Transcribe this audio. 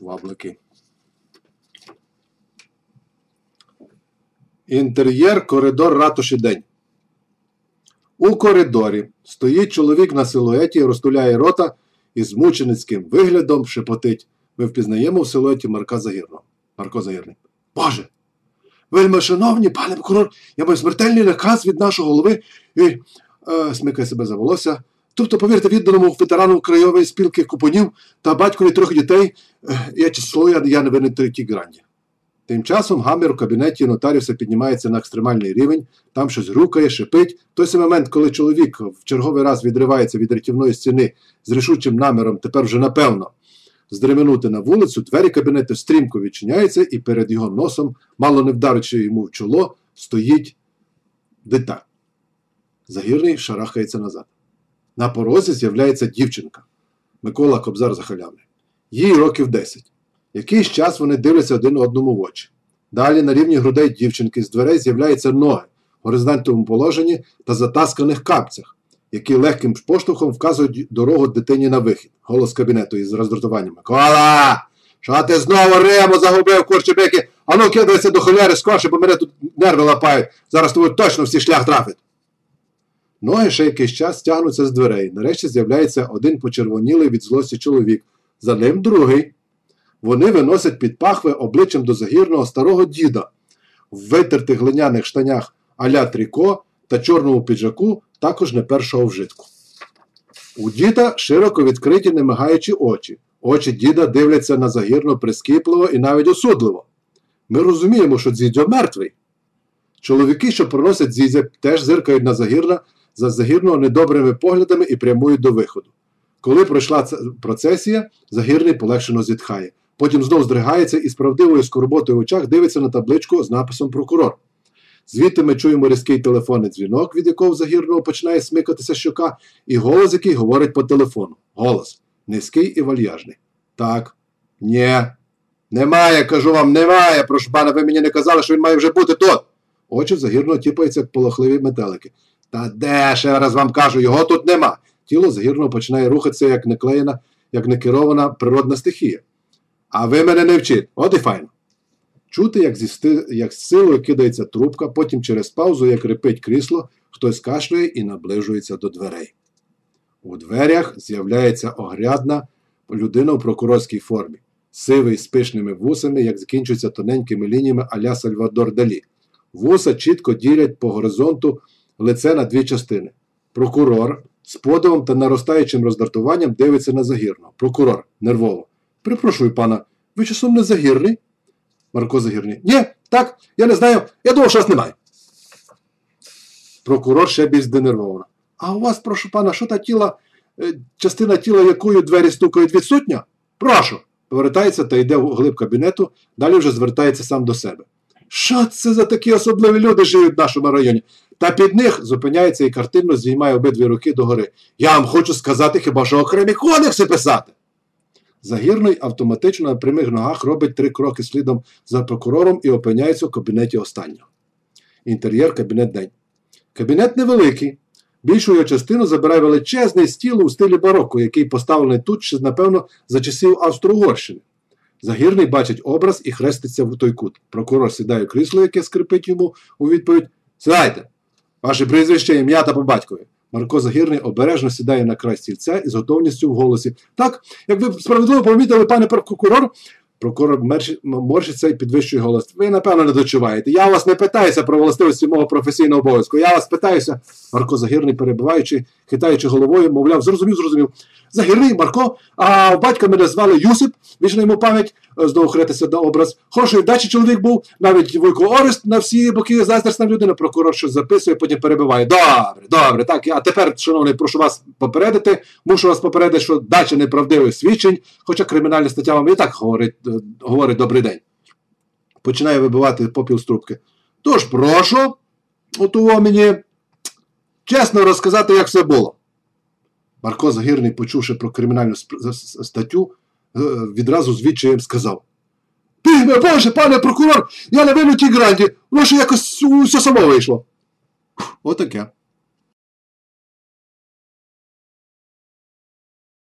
шваблики. Інтер'єр коридор ратуші день. У коридорі стоїть чоловік на силуеті, розтуляє рота і з мученицьким виглядом шепотить. Ми впізнаємо в силуеті Марка Загірного. Марко Загірний. Боже! Вельми шановні, пане прокурор, я маю смертельний наказ від нашого голови і е, смикає себе за волосся. Тобто, повірте, відданому ветерану Крайової спілки купонів та батькові трьох дітей, е, я число, я, я не винен третій гранді. Тим часом гамір у кабінеті нотаріуса піднімається на екстремальний рівень, там щось грукає, шипить. В той самий момент, коли чоловік в черговий раз відривається від рятівної стіни з рішучим наміром, тепер вже напевно, здременути на вулицю, двері кабінету стрімко відчиняються, і перед його носом, мало не вдаричи йому в чоло, стоїть дитя. Загірний шарахається назад. На порозі з'являється дівчинка Микола Кобзар Захалявний. Їй років 10. Якийсь час вони дивляться один одному в очі. Далі на рівні грудей дівчинки з дверей з'являються ноги в горизонтальному положенні та затасканих капцях, які легким поштовхом вказують дорогу дитині на вихід. Голос кабінету із роздратуванням. Микола! Що ти знову Риму загубив курчебики? Ану кидайся до холяри скорше, бо мене тут нерви лапають. Зараз тобі точно всі шлях трафить. Ноги ще якийсь час тягнуться з дверей. Нарешті з'являється один почервонілий від злості чоловік, за ним другий. Вони виносять під пахви обличчям до загірного старого діда в витертих глиняних штанях аля тріко та чорному піджаку, також не першого вжитку. У діда широко відкриті не мигаючі очі. Очі діда дивляться на загірно прискіпливо і навіть осудливо. Ми розуміємо, що дзідзьо мертвий. Чоловіки, що проносять дзідзя, теж зиркають на загірна за загірного недобрими поглядами і прямують до виходу. Коли пройшла процесія, загірний полегшено зітхає. Потім знов здригається і з правдивою скорботою в очах дивиться на табличку з написом Прокурор. Звідти ми чуємо різкий телефонний дзвінок, від якого загірного починає смикатися щока, і голос, який говорить по телефону. Голос низький і вальяжний. Так, ні. Немає, кажу вам, немає. Прошу пана, ви мені не казали, що він має вже бути тут. Очі загірного тіпаються, як полохливі метелики. Та де ще раз вам кажу, його тут нема. Тіло загірного починає рухатися, як неклеєна, як некерована природна стихія. А ви мене не вчите. От і файно. Чути, як зі як з силою кидається трубка, потім через паузу, як репить крісло, хтось кашлює і наближується до дверей. У дверях з'являється огрядна людина у прокурорській формі, сивий з пишними вусами, як закінчується тоненькими лініями аля Сальвадор Далі. Вуса чітко ділять по горизонту лице на дві частини. Прокурор з подивом та наростаючим роздратуванням дивиться на загірного. Прокурор нервово. Припрошую пана, ви часом не загірний? Марко Загірний. Ні, так, я не знаю. Я думав, що вас немає. Прокурор ще більш зденервовано. А у вас, прошу пана, що та тіла, е, частина тіла, якою двері стукають відсутня? Прошу. Повертається та йде в глиб кабінету, далі вже звертається сам до себе. Що це за такі особливі люди живуть в нашому районі? Та під них зупиняється і картинно здіймає обидві руки догори. Я вам хочу сказати, хіба що окремі кодекси писати. Загірний автоматично на прямих ногах робить три кроки слідом за прокурором і опиняється в кабінеті останнього. Інтер'єр кабінет день. Кабінет невеликий. Більшу його частину забирає величезний стіл у стилі бароко, який поставлений тут ще, напевно, за часів Австро-Угорщини. Загірний бачить образ і хреститься в той кут. Прокурор сідає крісло, яке скрипить йому у відповідь. Сідайте! Ваше прізвище, ім'я та по батькові. Марко Загірний обережно сідає на край стільця і з готовністю в голосі. Так, як ви справедливо помітили, пане прокурор, прокурор морщиться і підвищує голос. Ви, напевно, не дочуваєте. Я вас не питаюся про властивості мого професійного обов'язку. Я вас питаюся, Марко Загірний, перебуваючи, хитаючи головою, мовляв, зрозумів, зрозумів. Загірний Марко, а батька мене звали Юсип, вічна йому пам'ять, е, знову хреститься на образ. Хороший вдачі чоловік був, навіть Войко Орест на всі боки заздрісна людина, прокурор щось записує, потім перебиває. Добре, добре, так. А тепер, шановний, прошу вас попередити. Мушу вас попередити, що дача неправдивих свідчень, хоча кримінальна стаття вам і так говорить, говорить добрий день. Починає вибивати попіл з трубки. Тож, прошу, от мені чесно розказати, як все було. Марко Загірний, почувши про кримінальну статтю, е, відразу з відчаєм сказав: Пігме, Боже, пане прокурор, я на винутій гранді, воно ж якось усе само вийшло. Отаке.